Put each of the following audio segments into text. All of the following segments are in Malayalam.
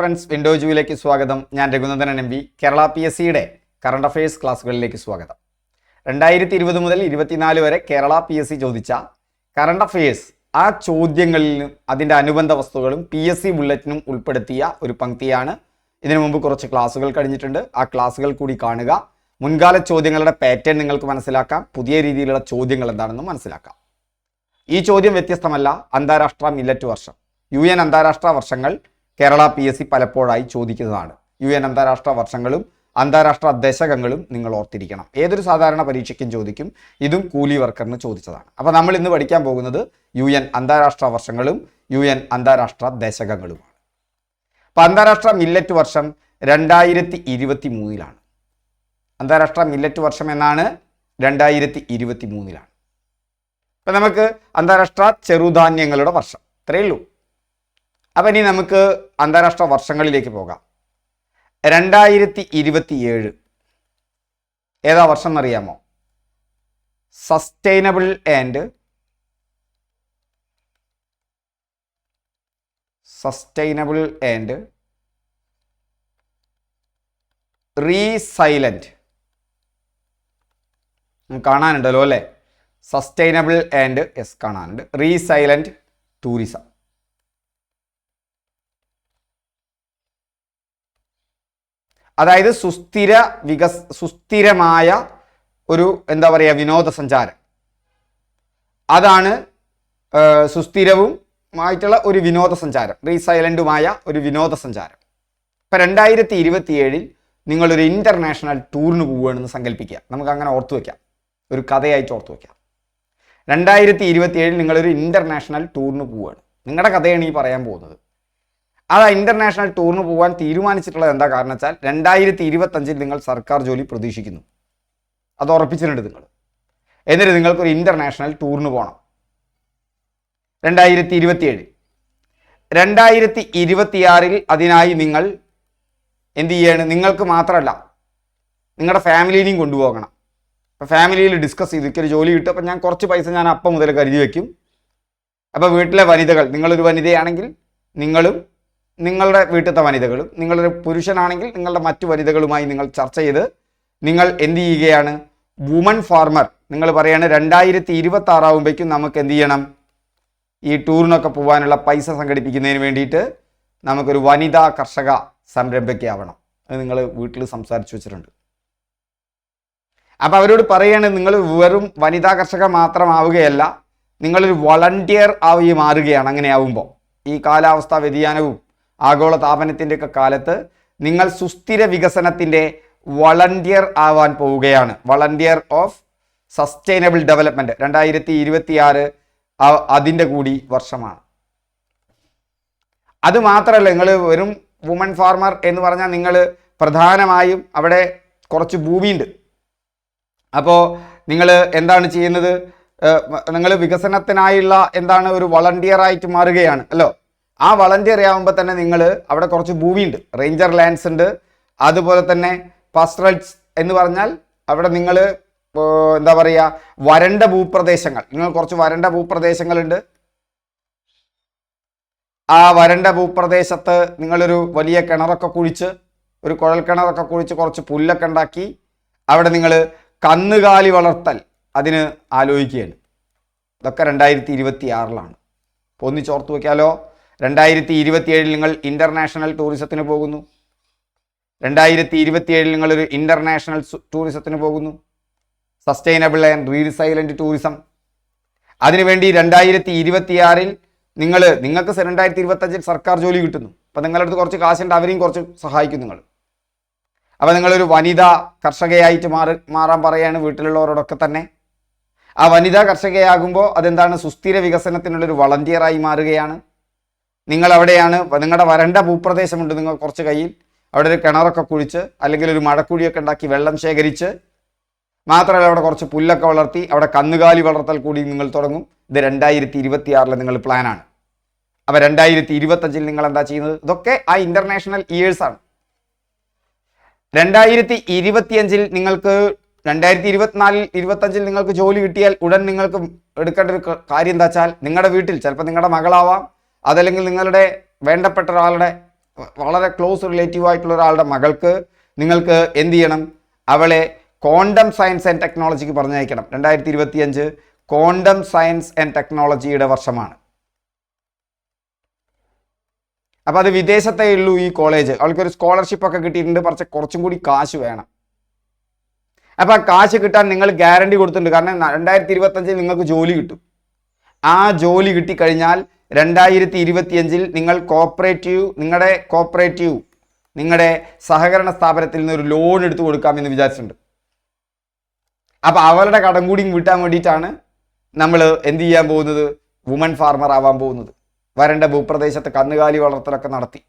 ഫ്രണ്ട്സ് വിൻഡോ ജൂയിലേക്ക് സ്വാഗതം. ഞാൻ Raghunandanan M P Kerala P S സിയുടെ കറണ്ട് അഫയേഴ്സ് ക്ലാസ്സുകളിലേക്ക് സ്വാഗതം. രണ്ടായിരത്തി ഇരുപത് മുതൽ ഇരുപത്തിനാല് വരെ കേരള പി എസ് സി ചോദിച്ച കറണ്ട് അഫയേഴ്സ് ആ ചോദ്യങ്ങളിലും അതിന്റെ അനുബന്ധ വസ്തുക്കളും പി എസ് സി ബുള്ളറ്റിനും ഉൾപ്പെടുത്തിയ ഒരു പങ്ക്തിയാണ്. ഇതിനു മുമ്പ് കുറച്ച് ക്ലാസ്സുകൾ കഴിഞ്ഞിട്ടുണ്ട്. ആ ക്ലാസ്സുകൾ കൂടി കാണുക. മുൻകാല ചോദ്യങ്ങളുടെ പാറ്റേൺ നിങ്ങൾക്ക് മനസ്സിലാക്കാം. പുതിയ രീതിയിലുള്ള ചോദ്യങ്ങൾ എന്താണെന്നും മനസ്സിലാക്കാം. ഈ ചോദ്യം വ്യത്യസ്തമല്ല. അന്താരാഷ്ട്ര മില്ലറ്റ് വർഷം. യു എൻ അന്താരാഷ്ട്ര വർഷങ്ങൾ കേരള പി എസ് സി പലപ്പോഴായി ചോദിക്കുന്നതാണ്. യു എൻ അന്താരാഷ്ട്ര വർഷങ്ങളും അന്താരാഷ്ട്ര ദശകങ്ങളും നിങ്ങൾ ഓർത്തിരിക്കണം. ഏതൊരു സാധാരണ പരീക്ഷയ്ക്കും ചോദിക്കും ഇതും കൂലി വർക്കറിന് ചോദിച്ചതാണ്. അപ്പോൾ നമ്മൾ ഇന്ന് പഠിക്കാൻ പോകുന്നത് യു എൻ അന്താരാഷ്ട്ര വർഷങ്ങളും യു എൻ അന്താരാഷ്ട്ര ദശകങ്ങളുമാണ്. അപ്പോൾ അന്താരാഷ്ട്ര മില്ലറ്റ് വർഷം രണ്ടായിരത്തി ഇരുപത്തി മൂന്നിലാണ് അന്താരാഷ്ട്ര മില്ലറ്റ് വർഷം എന്നാണ്? രണ്ടായിരത്തി ഇരുപത്തി മൂന്നിലാണ് അപ്പം നമുക്ക് അന്താരാഷ്ട്ര ചെറുധാന്യങ്ങളുടെ വർഷം. ഇത്രയേ ഉള്ളൂ. അപ്പം ഇനി നമുക്ക് അന്താരാഷ്ട്ര വർഷങ്ങളിലേക്ക് പോകാം. രണ്ടായിരത്തി ഇരുപത്തിയേഴ് ഏതാ വർഷം എന്നറിയാമോ? Sustainable and sustainable and resilient കാണാനുണ്ടല്ലോ അല്ലേ? സസ്റ്റൈനബിൾ ആൻഡ് എസ് കാണാനുണ്ട്. റീസൈലന്റ് ടൂറിസം അതായത് സുസ്ഥിര വികസ് സുസ്ഥിരമായ ഒരു എന്താ പറയുക വിനോദസഞ്ചാരം. അതാണ് സുസ്ഥിരവും ആയിട്ടുള്ള ഒരു വിനോദസഞ്ചാരം റീസൈലന്റുമായ ഒരു വിനോദസഞ്ചാരം. ഇപ്പം രണ്ടായിരത്തി ഇരുപത്തിയേഴിൽ നിങ്ങളൊരു ഇന്റർനാഷണൽ ടൂറിന് പോവുകയാണെന്ന് സങ്കല്പിക്കുക നമുക്ക് അങ്ങനെ ഓർത്തു വയ്ക്കാം ഒരു കഥയായിട്ട് ഓർത്തു വയ്ക്കാം രണ്ടായിരത്തി ഇരുപത്തിയേഴിൽ നിങ്ങളൊരു ഇന്റർനാഷണൽ ടൂറിന് പോവുകയാണ്. നിങ്ങളുടെ കഥയാണ് ഈ പറയാൻ പോകുന്നത്. അത് ഇന്റർനാഷണൽ ടൂറിന് പോകാൻ തീരുമാനിച്ചിട്ടുള്ളത് എന്താ കാരണം വെച്ചാൽ രണ്ടായിരത്തി ഇരുപത്തഞ്ചിൽ നിങ്ങൾ സർക്കാർ ജോലി പ്രതീക്ഷിക്കുന്നു. അത് ഉറപ്പിച്ചിട്ടുണ്ട് നിങ്ങൾ. എന്നിട്ട് നിങ്ങൾക്ക് ഒരു ഇന്റർനാഷണൽ ടൂറിന് പോകണം രണ്ടായിരത്തി ഇരുപത്തിയേഴ് രണ്ടായിരത്തി ഇരുപത്തിയാറിൽ അതിനായി നിങ്ങൾ എന്ത് ചെയ്യാണ്? നിങ്ങൾക്ക് മാത്രമല്ല നിങ്ങളുടെ ഫാമിലിനെയും കൊണ്ടുപോകണം. അപ്പോൾ ഫാമിലിയിൽ ഡിസ്കസ് ചെയ്തു. ഒരു ജോലി കിട്ടും. അപ്പോൾ ഞാൻ കുറച്ച് പൈസ ഞാൻ അപ്പം മുതൽ കരുതി വയ്ക്കും അപ്പോൾ വീട്ടിലെ വനിതകൾ നിങ്ങളൊരു വനിതയാണെങ്കിൽ നിങ്ങളും നിങ്ങളുടെ വീട്ടിലത്തെ വനിതകളും നിങ്ങളൊരു പുരുഷനാണെങ്കിൽ നിങ്ങളുടെ മറ്റു വനിതകളുമായി നിങ്ങൾ ചർച്ച ചെയ്ത് നിങ്ങൾ എന്ത് ചെയ്യുകയാണ്? വുമൺ ഫാർമർ നിങ്ങൾ പറയാണ് രണ്ടായിരത്തി ഇരുപത്തി ആറാവുമ്പോഴേക്കും നമുക്ക് എന്ത് ചെയ്യണം? ഈ ടൂറിനൊക്കെ പോകാനുള്ള പൈസ സംഘടിപ്പിക്കുന്നതിന് വേണ്ടിയിട്ട് നമുക്കൊരു വനിതാ കർഷക സംരംഭയ്ക്കാവണം അത് നിങ്ങൾ വീട്ടിൽ സംസാരിച്ചു വെച്ചിട്ടുണ്ട്. അപ്പോൾ അവരോട് പറയാണ് നിങ്ങൾ വെറും വനിതാ കർഷക മാത്രമാവുകയല്ല നിങ്ങളൊരു വളണ്ടിയർ ആവുകയും മാറുകയാണ് അങ്ങനെ ആവുമ്പോൾ ഈ കാലാവസ്ഥാ വ്യതിയാനവും ആഗോള താപനത്തിന്റെയൊക്കെ കാലത്ത് നിങ്ങൾ സുസ്ഥിര വികസനത്തിന്റെ വളണ്ടിയർ ആവാൻ പോവുകയാണ്. വളണ്ടിയർ ഓഫ് സസ്റ്റൈനബിൾ ഡെവലപ്മെന്റ് രണ്ടായിരത്തി അതിന്റെ കൂടി വർഷമാണ്. അത് മാത്രമല്ല നിങ്ങൾ വെറും വുമൺ ഫാർമർ എന്ന് പറഞ്ഞാൽ നിങ്ങൾ പ്രധാനമായും അവിടെ കുറച്ച് ഭൂമിയുണ്ട്. അപ്പോൾ നിങ്ങൾ എന്താണ് ചെയ്യുന്നത്? നിങ്ങൾ വികസനത്തിനായുള്ള എന്താണ് ഒരു വളണ്ടിയറായിട്ട് മാറുകയാണ്. അല്ലോ? ആ വളണ്ടിയർ ആകുമ്പോൾ തന്നെ നിങ്ങൾ അവിടെ കുറച്ച് ഭൂമിയുണ്ട്. റേഞ്ചർ ലാൻഡ്സ് ഉണ്ട്. അതുപോലെ തന്നെ പസ്ട്രൽസ് എന്ന് പറഞ്ഞാൽ അവിടെ നിങ്ങൾ എന്താ പറയുക വരണ്ട ഭൂപ്രദേശങ്ങൾ. നിങ്ങൾ കുറച്ച് വരണ്ട ഭൂപ്രദേശങ്ങളുണ്ട്. ആ വരണ്ട ഭൂപ്രദേശത്ത് നിങ്ങളൊരു വലിയ കിണറൊക്കെ കുഴിച്ച് ഒരു കുഴൽ കിണറൊക്കെ കുഴിച്ച് കുറച്ച് പുല്ലൊക്കെ ഉണ്ടാക്കി അവിടെ നിങ്ങൾ കന്നുകാലി വളർത്തൽ അതിന് ആലോചിക്കുകയാണ്. ഇതൊക്കെ രണ്ടായിരത്തി ഇരുപത്തി ആറിലാണ് അപ്പോൾ ഒന്ന് വയ്ക്കാലോ രണ്ടായിരത്തി ഇരുപത്തിയേഴിൽ നിങ്ങൾ ഇന്റർനാഷണൽ ടൂറിസത്തിന് പോകുന്നു. രണ്ടായിരത്തി ഇരുപത്തിയേഴിൽ നിങ്ങളൊരു ഇന്റർനാഷണൽ ടൂറിസത്തിന് പോകുന്നു. സസ്റ്റൈനബിൾ ആൻഡ് റീസൈലന്റ് ടൂറിസം അതിനുവേണ്ടി രണ്ടായിരത്തി ഇരുപത്തിയാറിൽ നിങ്ങൾ നിങ്ങൾക്ക് രണ്ടായിരത്തി ഇരുപത്തഞ്ചിൽ സർക്കാർ ജോലി കിട്ടുന്നു. അപ്പം നിങ്ങളുടെ അടുത്ത് കുറച്ച് കാശുണ്ട് അവരെയും കുറച്ച് സഹായിക്കും നിങ്ങൾ. അപ്പം നിങ്ങളൊരു വനിതാ കർഷകയായിട്ട് മാറി മാറാൻ പറയാണ് വീട്ടിലുള്ളവരോടൊക്കെ തന്നെ. ആ വനിതാ കർഷകയാകുമ്പോൾ അതെന്താണ്? സുസ്ഥിര വികസനത്തിനുള്ളൊരു വളണ്ടിയറായി മാറുകയാണ്. നിങ്ങൾ അവിടെയാണ് നിങ്ങളുടെ വരണ്ട ഭൂപ്രദേശമുണ്ട് നിങ്ങൾ കുറച്ച് കയ്യിൽ. അവിടെ ഒരു കിണറൊക്കെ കുഴിച്ച് അല്ലെങ്കിൽ ഒരു മഴക്കുഴിയൊക്കെ ഉണ്ടാക്കി വെള്ളം ശേഖരിച്ച്. മാത്രമല്ല അവിടെ കുറച്ച് പുല്ലൊക്കെ വളർത്തി അവിടെ കന്നുകാലി വളർത്തൽ കൂടി നിങ്ങൾ തുടങ്ങും. ഇത് രണ്ടായിരത്തി ഇരുപത്തി ആറിലെ നിങ്ങൾ പ്ലാനാണ്. അപ്പോൾ രണ്ടായിരത്തി ഇരുപത്തഞ്ചിൽ നിങ്ങൾ എന്താ ചെയ്യുന്നത്? ഇതൊക്കെ ആ ഇന്റർനാഷണൽ ഇയേഴ്സാണ് രണ്ടായിരത്തി ഇരുപത്തിയഞ്ചിൽ നിങ്ങൾക്ക് രണ്ടായിരത്തി ഇരുപത്തിനാലിൽ ഇരുപത്തഞ്ചിൽ നിങ്ങൾക്ക് ജോലി കിട്ടിയാൽ ഉടൻ നിങ്ങൾക്ക് എടുക്കേണ്ട ഒരു കാര്യം എന്താ വെച്ചാൽ നിങ്ങളുടെ വീട്ടിൽ ചിലപ്പോൾ നിങ്ങളുടെ മകളാവാം അതല്ലെങ്കിൽ നിങ്ങളുടെ വേണ്ടപ്പെട്ട ഒരാളുടെ വളരെ ക്ലോസ് റിലേറ്റീവ് ആയിട്ടുള്ള ഒരാളുടെ മകൾക്ക് നിങ്ങൾക്ക് എന്ത് ചെയ്യണം? അവളെ ക്വാണ്ടം സയൻസ് ആൻഡ് ടെക്നോളജിക്ക് പറഞ്ഞയക്കണം. രണ്ടായിരത്തി ഇരുപത്തിയഞ്ച് ക്വാണ്ടം സയൻസ് ആൻഡ് ടെക്നോളജിയുടെ വർഷമാണ്. അപ്പോൾ അത് വിദേശത്തേ ഉള്ളൂ ഈ കോളേജ് അവൾക്കൊരു സ്കോളർഷിപ്പ് ഒക്കെ കിട്ടിയിട്ടുണ്ട്. പക്ഷെ കുറച്ചും കൂടി കാശ് വേണം. അപ്പോൾ ആ കാശ് കിട്ടാൻ നിങ്ങൾ ഗ്യാരണ്ടി കൊടുത്തിട്ടുണ്ട്. കാരണം രണ്ടായിരത്തി ഇരുപത്തഞ്ചിൽ നിങ്ങൾക്ക് ജോലി കിട്ടും. ആ ജോലി കിട്ടിക്കഴിഞ്ഞാൽ രണ്ടായിരത്തി ഇരുപത്തിയഞ്ചിൽ നിങ്ങൾ കോപ്പറേറ്റീവ് നിങ്ങളുടെ കോപ്പറേറ്റീവ് നിങ്ങളുടെ സഹകരണ സ്ഥാപനത്തിൽ നിന്ന് ഒരു ലോൺ എടുത്തു കൊടുക്കാമെന്ന് വിചാരിച്ചിട്ടുണ്ട്. അപ്പോൾ അവരുടെ കടം കൂടി വീട്ടാൻ വേണ്ടിയിട്ടാണ് നമ്മൾ എന്ത് ചെയ്യാൻ പോകുന്നത്? വുമൺ ഫാർമർ ആവാൻ പോകുന്നത്. വരണ്ട ഭൂപ്രദേശത്ത് കന്നുകാലി വളർത്തലൊക്കെ നടത്തി.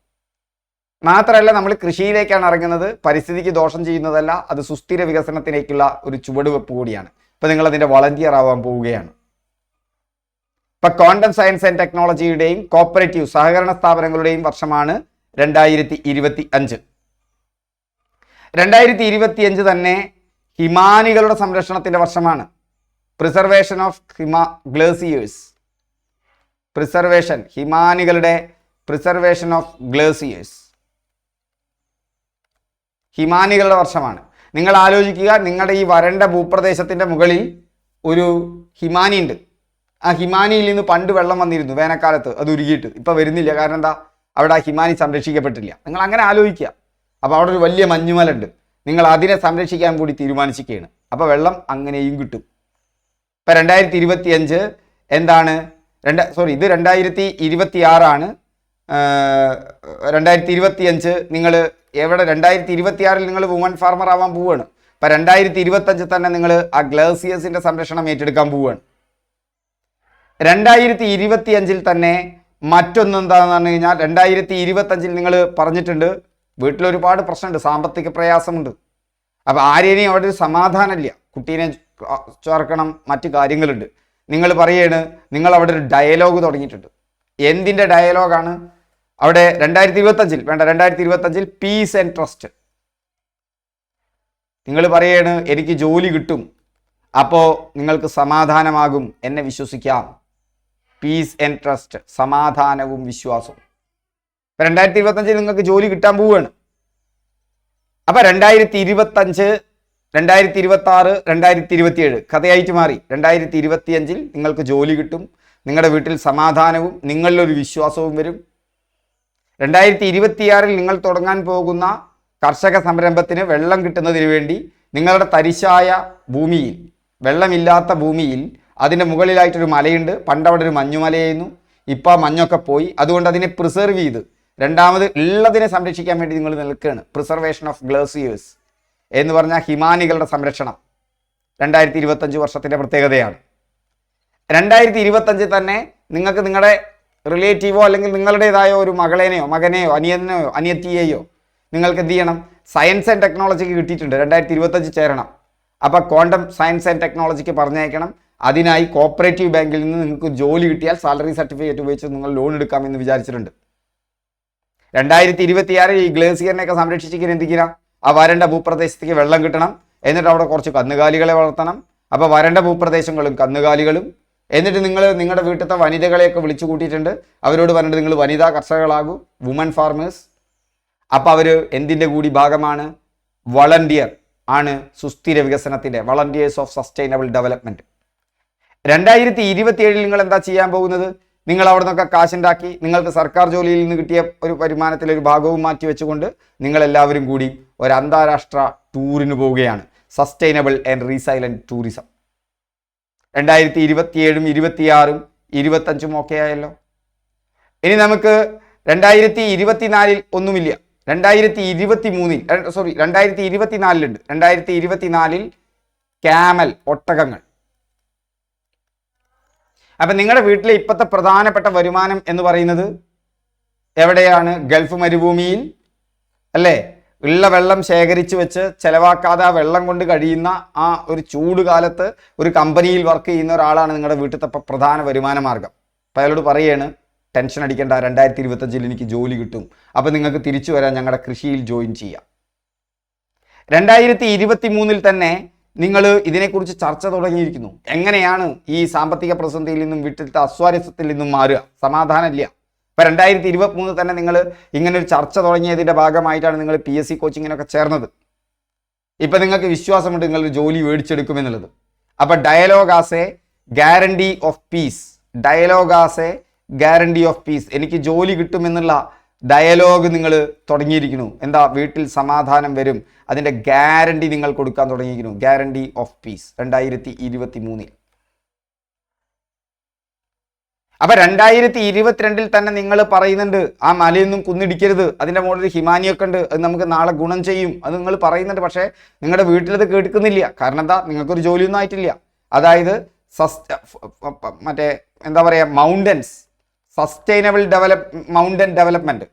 മാത്രമല്ല നമ്മൾ കൃഷിയിലേക്കാണ് ഇറങ്ങുന്നത്. പരിസ്ഥിതിക്ക് ദോഷം ചെയ്യുന്നതല്ല അത് സുസ്ഥിര വികസനത്തിലേക്കുള്ള ഒരു ചുവടുവെപ്പ് കൂടിയാണ്. ഇപ്പം നിങ്ങളതിന്റെ വളണ്ടിയർ ആവാൻ പോവുകയാണ്. ഇപ്പൊ ക്വാണ്ടം സയൻസ് ആൻഡ് ടെക്നോളജിയുടെയും കോപ്പറേറ്റീവ് സഹകരണ സ്ഥാപനങ്ങളുടെയും വർഷമാണ് രണ്ടായിരത്തി ഇരുപത്തി അഞ്ച് രണ്ടായിരത്തി ഇരുപത്തി അഞ്ച് തന്നെ ഹിമാനികളുടെ സംരക്ഷണത്തിന്റെ വർഷമാണ്. പ്രിസർവേഷൻ ഓഫ് ഹിമാ ഗ്ലേസിയേഴ്സ്. പ്രിസർവേഷൻ ഹിമാനികളുടെ പ്രിസർവേഷൻ ഓഫ് ഗ്ലേസിയേഴ്സ്. ഹിമാനികളുടെ വർഷമാണ്. നിങ്ങൾ ആലോചിക്കുക നിങ്ങളുടെ ഈ വരണ്ട ഭൂപ്രദേശത്തിന്റെ മുകളിൽ ഒരു ഹിമാനി ഉണ്ട് ആ ഹിമാനിയിൽ നിന്ന് പണ്ട് വെള്ളം വന്നിരുന്നു വേനൽക്കാലത്ത്. അത് ഉരുകിയിട്ട്. ഇപ്പം വരുന്നില്ല. കാരണം എന്താ? അവിടെ ആ ഹിമാനി സംരക്ഷിക്കപ്പെട്ടില്ല നിങ്ങൾ അങ്ങനെ ആലോചിക്കുക. അപ്പോൾ അവിടെ ഒരു വലിയ മഞ്ഞുമല ഉണ്ട് നിങ്ങൾ അതിനെ സംരക്ഷിക്കാൻ കൂടി തീരുമാനിച്ചിരിക്കുകയാണ്. അപ്പോൾ വെള്ളം അങ്ങനെയും കിട്ടും. ഇപ്പം രണ്ടായിരത്തി ഇരുപത്തി അഞ്ച് എന്താണ്? രണ്ട് സോറി ഇത് രണ്ടായിരത്തി ഇരുപത്തി ആറാണ് രണ്ടായിരത്തി ഇരുപത്തി അഞ്ച് നിങ്ങൾ എവിടെ? രണ്ടായിരത്തി ഇരുപത്തി ആറിൽ നിങ്ങൾ വുമൺ ഫാർമർ ആവാൻ പോവുകയാണ്. അപ്പം രണ്ടായിരത്തി ഇരുപത്തഞ്ച് തന്നെ നിങ്ങൾ ആ ഗ്ലേസിയേഴ്സിന്റെ സംരക്ഷണം ഏറ്റെടുക്കാൻ പോവുകയാണ്. രണ്ടായിരത്തി ഇരുപത്തി അഞ്ചിൽ തന്നെ മറ്റൊന്ന് എന്താണെന്ന് പറഞ്ഞു കഴിഞ്ഞാൽ രണ്ടായിരത്തി ഇരുപത്തഞ്ചിൽ നിങ്ങൾ പറഞ്ഞിട്ടുണ്ട്. വീട്ടിൽ ഒരുപാട് പ്രശ്നമുണ്ട്. സാമ്പത്തിക പ്രയാസമുണ്ട്. അപ്പോൾ ആരെയും അവിടെ ഒരു സമാധാനമില്ല. കുട്ടീനെ ചേർക്കണം മറ്റു കാര്യങ്ങളുണ്ട്. നിങ്ങൾ പറയാണ് നിങ്ങൾ അവിടെ ഒരു ഡയലോഗ് തുടങ്ങിയിട്ടുണ്ട്. എന്തിന്റെ ഡയലോഗാണ് അവിടെ രണ്ടായിരത്തി ഇരുപത്തഞ്ചിൽ വേണ്ട രണ്ടായിരത്തി ഇരുപത്തഞ്ചിൽ പീസ് ആൻഡ് ട്രസ്റ്റ് നിങ്ങൾ പറയാണ് എനിക്ക് ജോലി കിട്ടും. അപ്പോൾ നിങ്ങൾക്ക് സമാധാനമാകും. എന്നെ വിശ്വസിക്കാം. പീസ് ആൻഡ് ട്രസ്റ്റ് സമാധാനവും വിശ്വാസവും. ഇപ്പം രണ്ടായിരത്തി ഇരുപത്തഞ്ചിൽ നിങ്ങൾക്ക് ജോലി കിട്ടാൻ പോവുകയാണ്. അപ്പം രണ്ടായിരത്തി ഇരുപത്തഞ്ച് രണ്ടായിരത്തി ഇരുപത്തി ആറ് രണ്ടായിരത്തി ഇരുപത്തിയേഴ് കഥയായിട്ട് മാറി. രണ്ടായിരത്തി ഇരുപത്തിയഞ്ചിൽ നിങ്ങൾക്ക് ജോലി കിട്ടും നിങ്ങളുടെ വീട്ടിൽ സമാധാനവും നിങ്ങളിലൊരു വിശ്വാസവും വരും. രണ്ടായിരത്തി ഇരുപത്തിയാറിൽ നിങ്ങൾ തുടങ്ങാൻ പോകുന്ന കർഷക സംരംഭത്തിന് വെള്ളം കിട്ടുന്നതിന് വേണ്ടി നിങ്ങളുടെ തരിശായ ഭൂമിയിൽ വെള്ളമില്ലാത്ത ഭൂമിയിൽ അതിന്റെ മുകളിലായിട്ടൊരു മലയുണ്ട്. പണ്ട് അവിടെ ഒരു മഞ്ഞുമലയായിരുന്നു. ഇപ്പോൾ ആ മഞ്ഞൊക്കെ പോയി. അതുകൊണ്ട് അതിനെ പ്രിസർവ് ചെയ്ത് രണ്ടാമത് ഉള്ളതിനെ സംരക്ഷിക്കാൻ വേണ്ടി നിങ്ങൾ നിൽക്കുകയാണ്. പ്രിസർവേഷൻ ഓഫ് ഗ്ലേസിയേഴ്സ് എന്ന് പറഞ്ഞാൽ ഹിമാനികളുടെ സംരക്ഷണം. രണ്ടായിരത്തി ഇരുപത്തഞ്ച് വർഷത്തിന്റെ പ്രത്യേകതയാണ്. രണ്ടായിരത്തി ഇരുപത്തഞ്ചിൽ തന്നെ നിങ്ങൾക്ക് നിങ്ങളുടെ റിലേറ്റീവോ അല്ലെങ്കിൽ നിങ്ങളുടേതായ ഒരു മകളേനെയോ മകനെയോ അനിയനെയോ അനിയത്തിയെയോ നിങ്ങൾക്ക് എന്ത് ചെയ്യണം? സയൻസ് ആൻഡ് ടെക്നോളജിക്ക് കിട്ടിയിട്ടുണ്ട്. രണ്ടായിരത്തി ഇരുപത്തഞ്ച് ചേരണം അപ്പോൾ ക്വാണ്ടം സയൻസ് ആൻഡ് ടെക്നോളജിക്ക് പറഞ്ഞയക്കണം. അതിനായി കോപ്പറേറ്റീവ് ബാങ്കിൽ നിന്ന് നിങ്ങൾക്ക് ജോലി കിട്ടിയാൽ സാലറി സർട്ടിഫിക്കറ്റ് ഉപയോഗിച്ച് നിങ്ങൾ ലോൺ എടുക്കാമെന്ന് വിചാരിച്ചിട്ടുണ്ട്. രണ്ടായിരത്തി ഇരുപത്തിയാറിൽ ഈ ഗ്ലേസിയറിനെയൊക്കെ സംരക്ഷിച്ചിരിക്കാൻ എന്തിനാ? ആ വരണ്ട ഭൂപ്രദേശത്തേക്ക് വെള്ളം കിട്ടണം എന്നിട്ട് അവിടെ കുറച്ച് കന്നുകാലികളെ വളർത്തണം അപ്പോൾ വരണ്ട ഭൂപ്രദേശങ്ങളും കന്നുകാലികളും എന്നിട്ട് നിങ്ങൾ നിങ്ങളുടെ വീട്ടിലത്തെ വനിതകളെയൊക്കെ വിളിച്ചു കൂട്ടിയിട്ടുണ്ട്. അവരോട് പറഞ്ഞിട്ട് നിങ്ങൾ വനിതാ കർഷകളാകും വുമൺ ഫാർമേഴ്സ് അപ്പോൾ അവർ എന്തിന്റെ കൂടി ഭാഗമാണ്? വളണ്ടിയർ ആണ് സുസ്ഥിര വികസനത്തിന്റെ വളണ്ടിയേഴ്സ് ഓഫ് സസ്റ്റൈനബിൾ ഡെവലപ്മെന്റ് രണ്ടായിരത്തി ഇരുപത്തിയേഴിൽ നിങ്ങൾ എന്താ ചെയ്യാൻ പോകുന്നത്? നിങ്ങൾ അവിടെ നിന്നൊക്കെ കാശുണ്ടാക്കി നിങ്ങൾക്ക് സർക്കാർ ജോലിയിൽ നിന്ന് കിട്ടിയ ഒരു വരുമാനത്തിൽ ഒരു ഭാഗവും മാറ്റി വെച്ചുകൊണ്ട് നിങ്ങൾ എല്ലാവരും കൂടി ഒരു അന്താരാഷ്ട്ര ടൂറിന് പോവുകയാണ്. സസ്റ്റൈനബിൾ ആൻഡ് റീസൈലന്റ് ടൂറിസം രണ്ടായിരത്തി ഇരുപത്തിയേഴും ഇരുപത്തിയാറും ഇരുപത്തഞ്ചും ഒക്കെ ആയല്ലോ. ഇനി നമുക്ക് രണ്ടായിരത്തി ഇരുപത്തിനാലിൽ ഒന്നുമില്ല. രണ്ടായിരത്തി ഇരുപത്തി മൂന്നിൽ സോറി രണ്ടായിരത്തി ഇരുപത്തിനാലിലുണ്ട് രണ്ടായിരത്തി ഇരുപത്തിനാലിൽ ക്യാമൽ ഒട്ടകങ്ങൾ. അപ്പം നിങ്ങളുടെ വീട്ടിലെ ഇപ്പോഴത്തെ പ്രധാനപ്പെട്ട വരുമാനം എന്ന് പറയുന്നത് എവിടെയാണ്? ഗൾഫ് മരുഭൂമിയിൽ അല്ലേ? ഉള്ള വെള്ളം ശേഖരിച്ചു വെച്ച് ചെലവാക്കാതെ ആ വെള്ളം കൊണ്ട് കഴിയുന്ന ആ ഒരു ചൂട് കാലത്ത് ഒരു കമ്പനിയിൽ വർക്ക് ചെയ്യുന്ന ഒരാളാണ് നിങ്ങളുടെ വീട്ടിലത്തെ പ്രധാന വരുമാന മാർഗം. അപ്പം അയാളോട് പറയാണ് ടെൻഷൻ അടിക്കേണ്ട രണ്ടായിരത്തി ഇരുപത്തഞ്ചിൽ എനിക്ക് ജോലി കിട്ടും. അപ്പം നിങ്ങൾക്ക് തിരിച്ചു വരാൻ ഞങ്ങളുടെ കൃഷിയിൽ ജോയിൻ ചെയ്യാം. രണ്ടായിരത്തി ഇരുപത്തി മൂന്നിൽ തന്നെ നിങ്ങൾ ഇതിനെക്കുറിച്ച് ചർച്ച തുടങ്ങിയിരിക്കുന്നു. എങ്ങനെയാണ് ഈ സാമ്പത്തിക പ്രതിസന്ധിയിൽ നിന്നും വിട്ടിട്ട് അസ്വാരസ്യത്തിൽ നിന്നും മാറുക? സമാധാനമില്ല. ഇപ്പം രണ്ടായിരത്തി ഇരുപത്തി മൂന്ന് തന്നെ നിങ്ങൾ ഇങ്ങനെ ഒരു ചർച്ച തുടങ്ങിയതിന്റെ ഭാഗമായിട്ടാണ് നിങ്ങൾ പി എസ് സി കോച്ചിങ്ങിനൊക്കെ ചേർന്നത്. ഇപ്പം നിങ്ങൾക്ക് വിശ്വാസമുണ്ട് നിങ്ങൾ ജോലി മേടിച്ചെടുക്കുമെന്നുള്ളത് അപ്പം dialogue as a guarantee of peace dialogue as a guarantee of peace എനിക്ക് ജോലി കിട്ടുമെന്നുള്ള ഡയലോഗ് നിങ്ങൾ തുടങ്ങിയിരിക്കുന്നു. എന്താ വീട്ടിൽ സമാധാനം വരും. അതിന്റെ ഗ്യാരണ്ടി നിങ്ങൾ കൊടുക്കാൻ തുടങ്ങിയിരിക്കുന്നു. ഗ്യാരണ്ടി ഓഫ് പീസ് രണ്ടായിരത്തി ഇരുപത്തി മൂന്നിൽ അപ്പൊ രണ്ടായിരത്തി ഇരുപത്തിരണ്ടിൽ തന്നെ നിങ്ങൾ പറയുന്നുണ്ട് ആ മലയൊന്നും കുന്നിടിക്കരുത്. അതിന്റെ മുകളിൽ ഹിമാനിയൊക്കെ ഉണ്ട്. അത് നമുക്ക് നാളെ ഗുണം ചെയ്യും. അത് നിങ്ങൾ പറയുന്നുണ്ട്. പക്ഷേ നിങ്ങളുടെ വീട്ടിലത് കേൾക്കുന്നില്ല കാരണം എന്താ? നിങ്ങൾക്കൊരു ജോലിയൊന്നും ആയിട്ടില്ല. അതായത് സസ് മറ്റേ എന്താ പറയുക mountains sustainable develop mountain development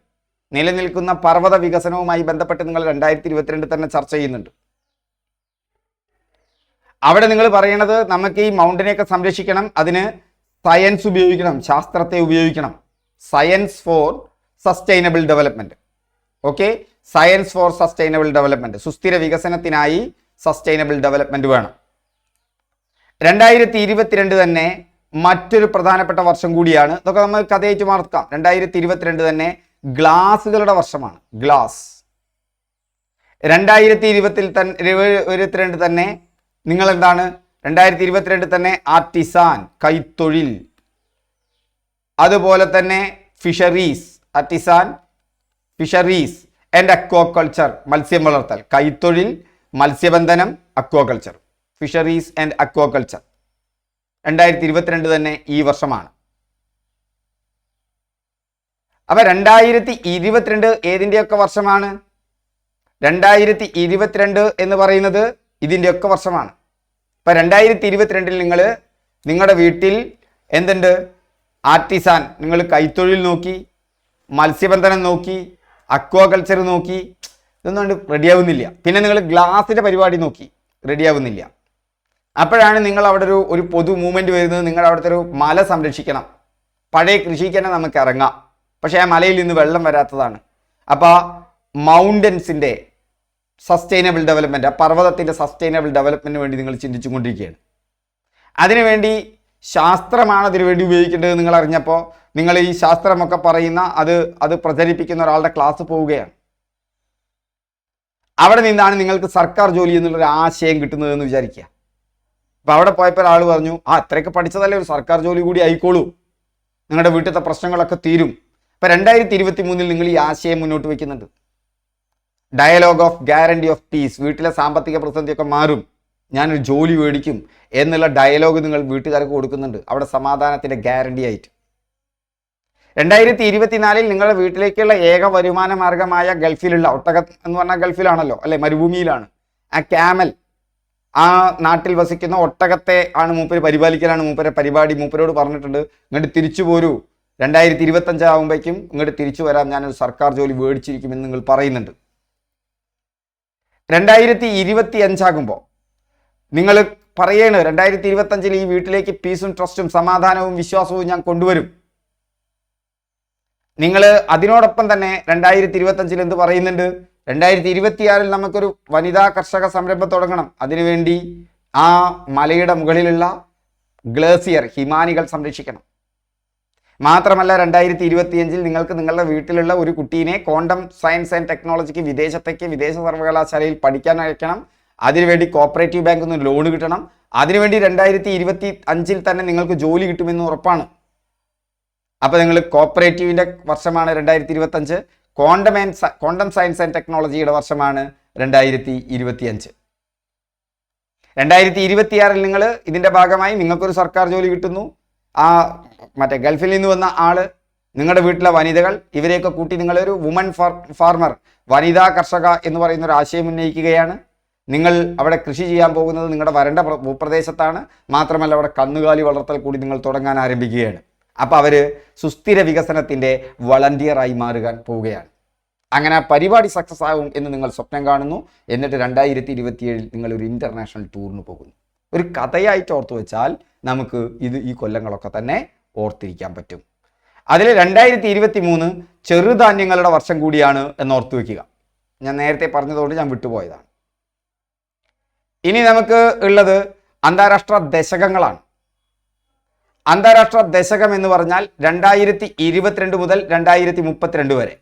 നിലനിൽക്കുന്ന പർവത വികസനവുമായി ബന്ധപ്പെട്ട് നിങ്ങൾ രണ്ടായിരത്തി ഇരുപത്തിരണ്ട് തന്നെ ചർച്ച ചെയ്യുന്നുണ്ട്. അവിടെ നിങ്ങൾ പറയണത് നമുക്ക് ഈ മൗണ്ടനെയൊക്കെ സംരക്ഷിക്കണം അതിന് സയൻസ് ഉപയോഗിക്കണം ശാസ്ത്രത്തെ ഉപയോഗിക്കണം. Science for sustainable development okay science for sustainable development സുസ്ഥിര വികസനത്തിനായി സസ്റ്റൈനബിൾ ഡെവലപ്മെന്റ് വേണം. രണ്ടായിരത്തി ഇരുപത്തിരണ്ട് തന്നെ മറ്റൊരു പ്രധാനപ്പെട്ട വർഷം കൂടിയാണ്. ഇതൊക്കെ നമ്മൾ കഥയായിട്ട് മാർക്കാം. രണ്ടായിരത്തി ഇരുപത്തിരണ്ട് തന്നെ ഗ്ലാസുകളുടെ വർഷമാണ്. ഗ്ലാസ്. രണ്ടായിരത്തി ഇരുപത്തിൽ തന്നെ ഇരുപത്തിരണ്ട് തന്നെ നിങ്ങൾ എന്താണ് രണ്ടായിരത്തി ഇരുപത്തിരണ്ട് തന്നെ ആർട്ടിസാൻ കൈത്തൊഴിൽ. അതുപോലെ തന്നെ fisheries artisan fisheries and aquaculture മത്സ്യം വളർത്തൽ. കൈത്തൊഴിൽ മത്സ്യബന്ധനം അക്വാകൾച്ചർ. Fisheries and aquaculture. രണ്ടായിരത്തി ഇരുപത്തിരണ്ട് തന്നെ ഈ വർഷമാണ്. അപ്പൊ രണ്ടായിരത്തി ഇരുപത്തിരണ്ട് ഏതിന്റെയൊക്കെ വർഷമാണ്? രണ്ടായിരത്തി ഇരുപത്തിരണ്ട് എന്ന് പറയുന്നത് ഇതിന്റെയൊക്കെ വർഷമാണ്. അപ്പൊ രണ്ടായിരത്തി ഇരുപത്തിരണ്ടിൽ നിങ്ങൾ നിങ്ങളുടെ വീട്ടിൽ എന്തുണ്ട്? ആർട്ടിസാൻ നിങ്ങൾ കൈത്തൊഴിൽ നോക്കി മത്സ്യബന്ധനം നോക്കി അക്വാകൾച്ചർ നോക്കി ഇതൊന്നും റെഡിയാവുന്നില്ല പിന്നെ നിങ്ങൾ ഗ്ലാസിന്റെ പരിപാടി നോക്കി റെഡിയാവുന്നില്ല അപ്പോഴാണ് നിങ്ങൾ അവിടെ ഒരു ഒരു പൊതു മൂവ്മെന്റ് വരുന്നത്. നിങ്ങൾ അവിടുത്തെ ഒരു മല സംരക്ഷിക്കണം. പഴയ കൃഷിക്ക് തന്നെ നമുക്ക് ഇറങ്ങാം. പക്ഷേ ആ മലയിൽ നിന്ന് വെള്ളം വരാത്തതാണ്. അപ്പോൾ മൗണ്ടൻസിന്റെ സസ്റ്റൈനബിൾ ഡെവലപ്മെന്റ് ആ പർവതത്തിന്റെ സസ്റ്റൈനബിൾ ഡെവലപ്മെന്റിന് വേണ്ടി നിങ്ങൾ ചിന്തിച്ചു കൊണ്ടിരിക്കുകയാണ് അതിനുവേണ്ടി ശാസ്ത്രമാണ് അതിനു വേണ്ടി ഉപയോഗിക്കേണ്ടത് നിങ്ങൾ അറിഞ്ഞപ്പോൾ നിങ്ങൾ ഈ ശാസ്ത്രമൊക്കെ പറയുന്ന അത് അത് പ്രചരിപ്പിക്കുന്ന ഒരാളുടെ ക്ലാസ് പോവുകയാണ്. അവിടെ നിന്നാണ് നിങ്ങൾക്ക് സർക്കാർ ജോലി എന്നുള്ളൊരു ആശയം കിട്ടുന്നതെന്ന് വിചാരിക്കുക. അപ്പോൾ അവിടെ പോയപ്പോൾ ഒരാൾ പറഞ്ഞു ആ അത്രയൊക്കെ പഠിച്ചതല്ലേ ഒരു സർക്കാർ ജോലി കൂടി ആയിക്കോളൂ. നിങ്ങളുടെ വീട്ടിലത്തെ പ്രശ്നങ്ങളൊക്കെ തീരും. അപ്പോൾ രണ്ടായിരത്തി ഇരുപത്തി മൂന്നിൽ നിങ്ങൾ ഈ ആശയം മുന്നോട്ട് വയ്ക്കുന്നുണ്ട്. Dialogue of guarantee of peace വീട്ടിലെ സാമ്പത്തിക പ്രതിസന്ധിയൊക്കെ മാറും. ഞാനൊരു ജോലി മേടിക്കും എന്നുള്ള ഡയലോഗ് നിങ്ങൾ വീട്ടുകാർക്ക് കൊടുക്കുന്നുണ്ട്. അവിടെ സമാധാനത്തിന്റെ ഗ്യാരണ്ടി ആയിട്ട്. രണ്ടായിരത്തി ഇരുപത്തിനാലിൽ നിങ്ങളുടെ വീട്ടിലേക്കുള്ള ഏക വരുമാന മാർഗമായ ഗൾഫിലുള്ള ഒട്ടക എന്ന് പറഞ്ഞാൽ ഗൾഫിലാണല്ലോ അല്ലെ? മരുഭൂമിയിലാണ്. ആ ക്യാമൽ ആ നാട്ടിൽ വസിക്കുന്ന ഒട്ടകത്തെ ആണ് മൂപ്പര് പരിപാലിക്കാനാണ് മൂപ്പരെ പരിപാടി മൂപ്പരോട് പറഞ്ഞിട്ടുണ്ട്. ഇങ്ങോട്ട് തിരിച്ചു പോരൂ. രണ്ടായിരത്തി ഇരുപത്തി ആകുമ്പോഴേക്കും ഇങ്ങോട്ട് തിരിച്ചു വരാം. ഞാനൊരു സർക്കാർ ജോലി മേടിച്ചിരിക്കുമെന്ന് നിങ്ങൾ പറയുന്നുണ്ട്. രണ്ടായിരത്തി ഇരുപത്തി അഞ്ചാകുമ്പോൾ നിങ്ങൾ പറയണ് രണ്ടായിരത്തി ഇരുപത്തഞ്ചിൽ ഈ വീട്ടിലേക്ക് പീസും ട്രസ്റ്റും സമാധാനവും വിശ്വാസവും ഞാൻ കൊണ്ടുവരും. നിങ്ങൾ അതിനോടൊപ്പം തന്നെ രണ്ടായിരത്തി ഇരുപത്തഞ്ചിൽ എന്ത് പറയുന്നുണ്ട്? രണ്ടായിരത്തി ഇരുപത്തിയാറിൽ നമുക്കൊരു വനിതാ കർഷക സംരംഭം തുടങ്ങണം. അതിനുവേണ്ടി ആ മലയുടെ മുകളിലുള്ള ഗ്ലേസിയർ ഹിമാനികൾ സംരക്ഷിക്കണം. മാത്രമല്ല രണ്ടായിരത്തി ഇരുപത്തിയഞ്ചിൽ നിങ്ങൾക്ക് നിങ്ങളുടെ വീട്ടിലുള്ള ഒരു കുട്ടീനെ ക്വാണ്ടം സയൻസ് ആൻഡ് ടെക്നോളജിക്ക് വിദേശത്തേക്ക് വിദേശ സർവകലാശാലയിൽ പഠിക്കാൻ അയക്കണം. അതിനുവേണ്ടി കോപ്പറേറ്റീവ് ബാങ്കിൽ നിന്ന് ലോൺ കിട്ടണം. അതിനുവേണ്ടി രണ്ടായിരത്തി ഇരുപത്തി അഞ്ചിൽ തന്നെ നിങ്ങൾക്ക് ജോലി കിട്ടുമെന്ന് ഉറപ്പാണ്. അപ്പോൾ നിങ്ങൾ കോപ്പറേറ്റീവിന്റെ വർഷമാണ് രണ്ടായിരത്തി ഇരുപത്തഞ്ച് quantum and quantum science and ടെക്നോളജിയുടെ വർഷമാണ് രണ്ടായിരത്തി ഇരുപത്തി അഞ്ച് രണ്ടായിരത്തി ഇരുപത്തിയാറിൽ നിങ്ങൾ ഇതിന്റെ ഭാഗമായി നിങ്ങൾക്കൊരു സർക്കാർ ജോലി കിട്ടുന്നു. ആ മറ്റേ ഗൾഫിൽ നിന്ന് വന്ന ആൾ നിങ്ങളുടെ വീട്ടിലെ വനിതകൾ ഇവരെയൊക്കെ കൂട്ടി നിങ്ങളൊരു വുമൺ ഫാർമർ വനിതാ കർഷക എന്ന് പറയുന്ന ഒരു ആശയം ഉന്നയിക്കുകയാണ്. നിങ്ങൾ അവിടെ കൃഷി ചെയ്യാൻ പോകുന്നത് നിങ്ങളുടെ വരണ്ട പ്ര- ഭൂപ്രദേശത്താണ്. മാത്രമല്ല അവിടെ കന്നുകാലി വളർത്തൽ കൂടി നിങ്ങൾ തുടങ്ങാൻ ആരംഭിക്കുകയാണ്. അപ്പോൾ അവർ സുസ്ഥിര വികസനത്തിന്റെ വളണ്ടിയറായി മാറുക പോവുകയാണ്. അങ്ങനെ ആ പരിപാടി സക്സസ് ആകും എന്ന് നിങ്ങൾ സ്വപ്നം കാണുന്നു. എന്നിട്ട് രണ്ടായിരത്തി ഇരുപത്തിയേഴിൽ നിങ്ങൾ ഒരു ഇന്റർനാഷണൽ ടൂറിന് പോകുന്നു. ഒരു കഥയായിട്ട് ഓർത്തു വെച്ചാൽ നമുക്ക് ഇത് ഈ കൊല്ലങ്ങളൊക്കെ തന്നെ ഓർത്തിരിക്കാൻ പറ്റും. അതിൽ രണ്ടായിരത്തി ഇരുപത്തി മൂന്ന് ചെറുധാന്യങ്ങളുടെ വർഷം കൂടിയാണ് എന്ന് ഓർത്തു വെക്കുക. ഞാൻ നേരത്തെ പറഞ്ഞതുകൊണ്ട് ഞാൻ വിട്ടുപോയതാണ്. ഇനി നമുക്ക് ഉള്ളത് അന്താരാഷ്ട്ര ദശകങ്ങളാണ്. അന്താരാഷ്ട്ര ദശകം എന്ന് പറഞ്ഞാൽ രണ്ടായിരത്തി ഇരുപത്തിരണ്ട് മുതൽ രണ്ടായിരത്തി മുപ്പത്തിരണ്ട് വരെ.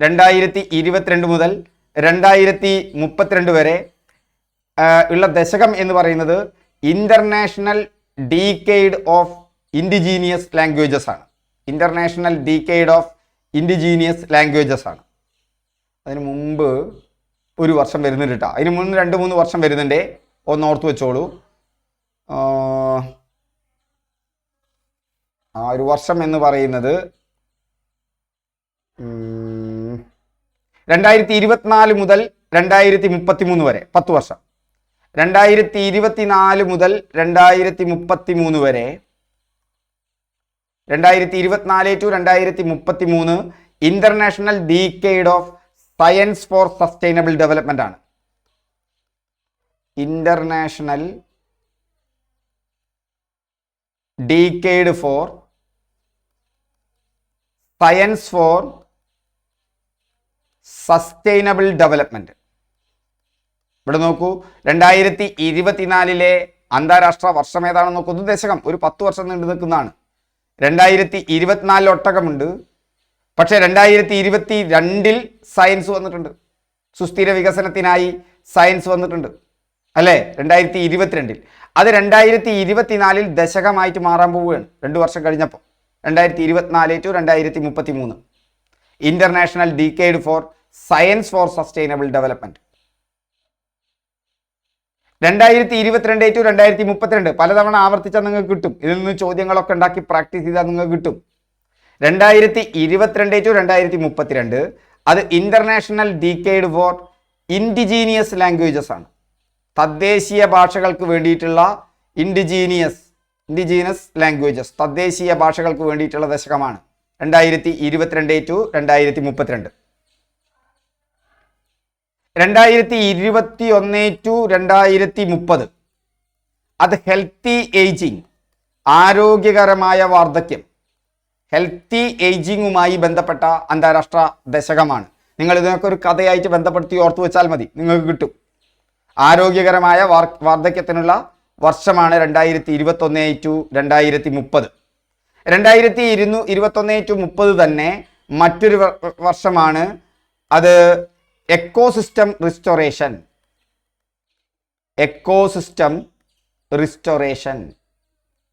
രണ്ടായിരത്തി ഇരുപത്തിരണ്ട് മുതൽ രണ്ടായിരത്തി മുപ്പത്തിരണ്ട് വരെ ഉള്ള ദശകം എന്ന് പറയുന്നത് international decade of indigenous languages ആണ്. International decade of indigenous languages ആണ്. അതിന് മുമ്പ് ഒരു വർഷം വരുന്നുണ്ട് കേട്ടോ. അതിന് മുന്ന് രണ്ട് മൂന്ന് വർഷം വരുന്നുണ്ട്. ഒന്ന് ഓർത്ത് വെച്ചോളൂ. ആ, ഒരു വർഷം എന്ന് പറയുന്നത് രണ്ടായിരത്തി ഇരുപത്തിനാല് മുതൽ രണ്ടായിരത്തി മുപ്പത്തി മൂന്ന് വരെ പത്ത് വർഷം. രണ്ടായിരത്തി ഇരുപത്തിനാല് മുതൽ രണ്ടായിരത്തി മുപ്പത്തി മൂന്ന് വരെ രണ്ടായിരത്തി ഇരുപത്തിനാല് ടു രണ്ടായിരത്തി മുപ്പത്തി മൂന്ന് international decade of science for sustainable development ആണ്. International decade for science for sustainable development ഇവിടെ നോക്കൂ രണ്ടായിരത്തി ഇരുപത്തിനാലിലെ അന്താരാഷ്ട്ര വർഷം ഏതാണെന്ന് നോക്കൂ. ഇത് ദശകം ഒരു പത്ത് വർഷം നീണ്ടു നിൽക്കുന്നതാണ്. രണ്ടായിരത്തി ഇരുപത്തിനാലിൽ ഒട്ടകമുണ്ട് പക്ഷേ രണ്ടായിരത്തി ഇരുപത്തി രണ്ടിൽ സയൻസ് വന്നിട്ടുണ്ട്. സുസ്ഥിര വികസനത്തിനായി സയൻസ് വന്നിട്ടുണ്ട്. അല്ലേ? രണ്ടായിരത്തി ഇരുപത്തിരണ്ടിൽ അത് രണ്ടായിരത്തി ഇരുപത്തിനാലിൽ ദശകമായിട്ട് മാറാൻ പോവുകയാണ്. രണ്ട് വർഷം കഴിഞ്ഞപ്പോൾ. രണ്ടായിരത്തി ഇരുപത്തിനാല് ടു രണ്ടായിരത്തി മുപ്പത്തി മൂന്ന് international decade for science for sustainable development രണ്ടായിരത്തി ഇരുപത്തിരണ്ട് ടു രണ്ടായിരത്തി മുപ്പത്തിരണ്ട് പലതവണ ആവർത്തിച്ചാൽ നിങ്ങൾക്ക് കിട്ടും. ഇതിൽ നിന്ന് ചോദ്യങ്ങളൊക്കെ ഉണ്ടാക്കി പ്രാക്ടീസ് ചെയ്താൽ നിങ്ങൾക്ക് കിട്ടും. രണ്ടായിരത്തി ഇരുപത്തിരണ്ട് ടു രണ്ടായിരത്തി മുപ്പത്തിരണ്ട് അത് international decade for indigenous languages ആണ്. തദ്ദേശീയ ഭാഷകൾക്ക് വേണ്ടിയിട്ടുള്ള ഇൻഡിജീനിയസ് ഇൻഡിജീനസ് ലാംഗ്വേജസ് തദ്ദേശീയ ഭാഷകൾക്ക് വേണ്ടിയിട്ടുള്ള ദശകമാണ്. രണ്ടായിരത്തി ഇരുപത്തിരണ്ട് ടു രണ്ടായിരത്തി മുപ്പത്തിരണ്ട്. രണ്ടായിരത്തി ഇരുപത്തി ഒന്ന് ടു രണ്ടായിരത്തി മുപ്പത്. അത് ഹെൽത്തി ഏജിങ് ആരോഗ്യകരമായ വാർദ്ധക്യം ഹെൽത്തി ഏജിങ്ങുമായി ബന്ധപ്പെട്ട അന്താരാഷ്ട്ര ദശകമാണ്. നിങ്ങൾ ഇതിനൊക്കെ ഒരു കഥയായിട്ട് ബന്ധപ്പെടുത്തി ഓർത്തു വെച്ചാൽ മതി. നിങ്ങൾക്ക് കിട്ടും. ആരോഗ്യകരമായ വാർ വാർദ്ധക്യത്തിനുള്ള വർഷമാണ് രണ്ടായിരത്തി ഇരുപത്തൊന്ന് ടു രണ്ടായിരത്തി മുപ്പത് രണ്ടായിരത്തി ഇരുന്നൂ ഇരുപത്തൊന്ന് ടു മുപ്പത് തന്നെ മറ്റൊരു വർഷമാണ് അത് എക്കോസിസ്റ്റം റിസ്റ്റോറേഷൻ. എക്കോസിസ്റ്റം റിസ്റ്റോറേഷൻ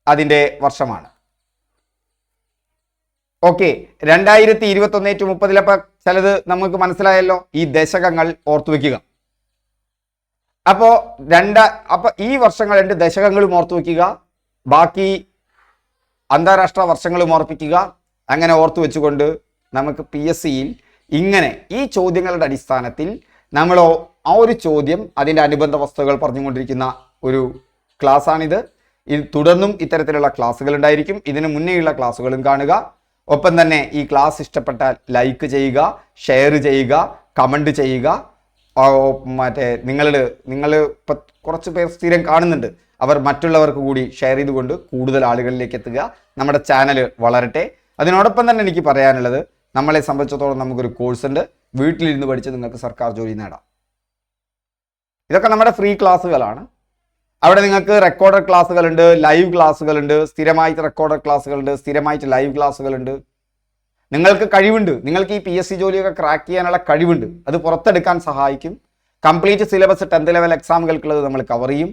അതിന്റെ വർഷമാണ്. ഓക്കെ രണ്ടായിരത്തി ഇരുപത്തൊന്ന് ടു മുപ്പതിലപ്പോൾ ചിലത് നമുക്ക് മനസ്സിലായല്ലോ. ഈ ദശകങ്ങൾ ഓർത്തു വെക്കുക അപ്പോ രണ്ട അപ്പൊ ഈ വർഷങ്ങൾ രണ്ട് ദശകങ്ങളും ഓർത്തു വയ്ക്കുക. ബാക്കി അന്താരാഷ്ട്ര വർഷങ്ങളും ഓർപ്പിക്കുക. അങ്ങനെ ഓർത്തു വെച്ചുകൊണ്ട് നമുക്ക് പി എസ് സിയിൽ ഇങ്ങനെ ഈ ചോദ്യങ്ങളുടെ അടിസ്ഥാനത്തിൽ നമ്മൾ ആ ഒരു ചോദ്യം അതിന്റെ അനുബന്ധ വസ്തുക്കൾ പറഞ്ഞുകൊണ്ടിരിക്കുന്ന ഒരു ക്ലാസ്സാണിത്. ഇത് തുടർന്നും ഇത്തരത്തിലുള്ള ക്ലാസ്സുകൾ ഉണ്ടായിരിക്കും. ഇതിന് മുന്നേയുള്ള ക്ലാസ്സുകളും കാണുക. ഒപ്പം തന്നെ ഈ ക്ലാസ് ഇഷ്ടപ്പെട്ടാൽ ലൈക്ക് ചെയ്യുക ഷെയർ ചെയ്യുക കമന്റ് ചെയ്യുക. മറ്റേ നിങ്ങൾ നിങ്ങൾ ഇപ്പം കുറച്ച് പേർ സ്ഥിരം കാണുന്നുണ്ട്. അവർ മറ്റുള്ളവർക്ക് കൂടി ഷെയർ ചെയ്തുകൊണ്ട് കൂടുതൽ ആളുകളിലേക്ക് എത്തുക. നമ്മുടെ ചാനൽ വളരട്ടെ. അതിനോടൊപ്പം തന്നെ എനിക്ക് പറയാനുള്ളത് നമ്മളെ സംബന്ധിച്ചിടത്തോളം നമുക്കൊരു കോഴ്സ് ഉണ്ട്. വീട്ടിലിരുന്ന് പഠിച്ച് നിങ്ങൾക്ക് സർക്കാർ ജോലി നേടാം. ഇതൊക്കെ നമ്മുടെ ഫ്രീ ക്ലാസ്സുകളാണ് അവിടെ നിങ്ങൾക്ക് റെക്കോർഡഡ് ക്ലാസ്സുകളുണ്ട് ലൈവ് ക്ലാസ്സുകളുണ്ട് സ്ഥിരമായിട്ട് റെക്കോർഡഡ് ക്ലാസ്സുകളുണ്ട് സ്ഥിരമായിട്ട് ലൈവ് ക്ലാസ്സുകളുണ്ട് നിങ്ങൾക്ക് കഴിവുണ്ട്. നിങ്ങൾക്ക് ഈ പി എസ് സി ജോലിയൊക്കെ ക്രാക്ക് ചെയ്യാനുള്ള കഴിവുണ്ട്. അത് പുറത്തെടുക്കാൻ സഹായിക്കും. കംപ്ലീറ്റ് സിലബസ് ടെൻത്ത് ലെവൽ എക്സാമുകൾക്കുള്ളത് നമ്മൾ കവർ ചെയ്യും.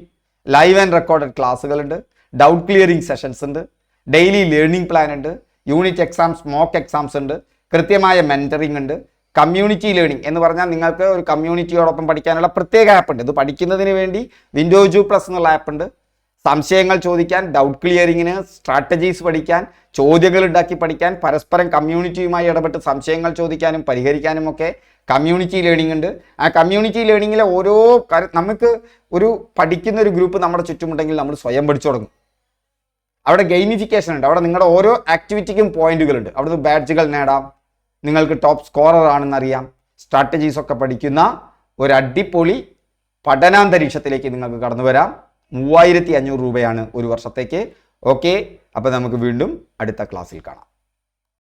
ലൈവ് ആൻഡ് റെക്കോർഡഡ് ക്ലാസ്സുകളുണ്ട് ഡൗട്ട് ക്ലിയറിംഗ് സെഷൻസ് ഉണ്ട്. ഡെയിലി ലേണിംഗ് പ്ലാൻ ഉണ്ട്. യൂണിറ്റ് എക്സാംസ് മോക്ക് എക്സാംസ് ഉണ്ട്. കൃത്യമായ മെന്ററിംഗ് ഉണ്ട്. കമ്മ്യൂണിറ്റി ലേണിംഗ് എന്ന് പറഞ്ഞാൽ നിങ്ങൾക്ക് ഒരു കമ്മ്യൂണിറ്റിയോടൊപ്പം പഠിക്കാനുള്ള പ്രത്യേക ആപ്പ് ഉണ്ട്. ഇത് പഠിക്കുന്നതിന് വേണ്ടി വിൻഡോ ജൂ പ്ലസ് എന്നുള്ള ആപ്പ് ഉണ്ട്. സംശയങ്ങൾ ചോദിക്കാൻ ഡൗട്ട് ക്ലിയറിങ്ങിന് സ്ട്രാറ്റജീസ് പഠിക്കാൻ ചോദ്യങ്ങൾ ഉണ്ടാക്കി പഠിക്കാൻ പരസ്പരം കമ്മ്യൂണിറ്റിയുമായി ഇടപെട്ട് സംശയങ്ങൾ ചോദിക്കാനും പരിഹരിക്കാനും ഒക്കെ കമ്മ്യൂണിറ്റി ലേണിംഗ് ഉണ്ട്. ആ കമ്മ്യൂണിറ്റി ലേണിങ്ങിലെ ഓരോ നമുക്ക് ഒരു പഠിക്കുന്ന ഒരു ഗ്രൂപ്പ് നമ്മുടെ ചുറ്റുമുണ്ടെങ്കിൽ നമ്മൾ സ്വയം പഠിച്ചു തുടങ്ങും. അവിടെ ഗെയിമിഫിക്കേഷൻ ഉണ്ട്. അവിടെ നിങ്ങളുടെ ഓരോ ആക്ടിവിറ്റിക്കും പോയിന്റുകളുണ്ട് അവിടുന്ന് ബാഡ്ജുകൾ നേടാം. നിങ്ങൾക്ക് ടോപ്പ് സ്കോറർ ആണെന്നറിയാം സ്ട്രാറ്റജീസ് ഒക്കെ പഠിക്കുന്ന ഒരു അടിപൊളി പഠനാന്തരീക്ഷത്തിലേക്ക് നിങ്ങൾക്ക് കടന്നു വരാം. മൂവായിരത്തി അഞ്ഞൂറ് രൂപയാണ് ഒരു വർഷത്തേക്ക്. ഓക്കെ അപ്പോൾ നമുക്ക് വീണ്ടും അടുത്ത ക്ലാസ്സിൽ കാണാം.